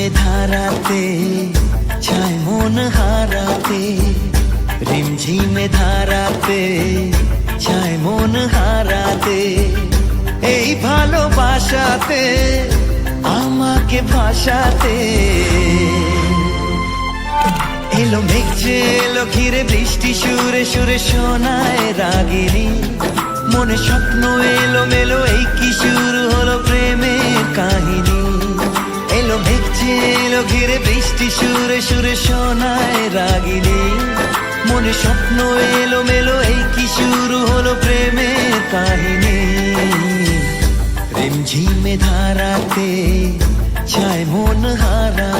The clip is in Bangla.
রিমঝিমে ধারাতে চায় মন হারাতে, রিমঝিমে ধারাতে চায় মন হারাতে, এই ভালোবাসাতে, আমাকে ভাসাতে। এলো মেঘছে এলো ঘিরে বৃষ্টি সুরে সুরে শোনায় রাগিনী, মনে স্বপ্ন এলো মেলো এলো ঘিরে বৃষ্টি সুরে সুরে শোনায় রাগিনী মনে স্বপ্ন এলো মেলো এই কি শুরু হলো প্রেমের কাহিনী? রিমঝিমে ধারাতে চায় মন হারাতে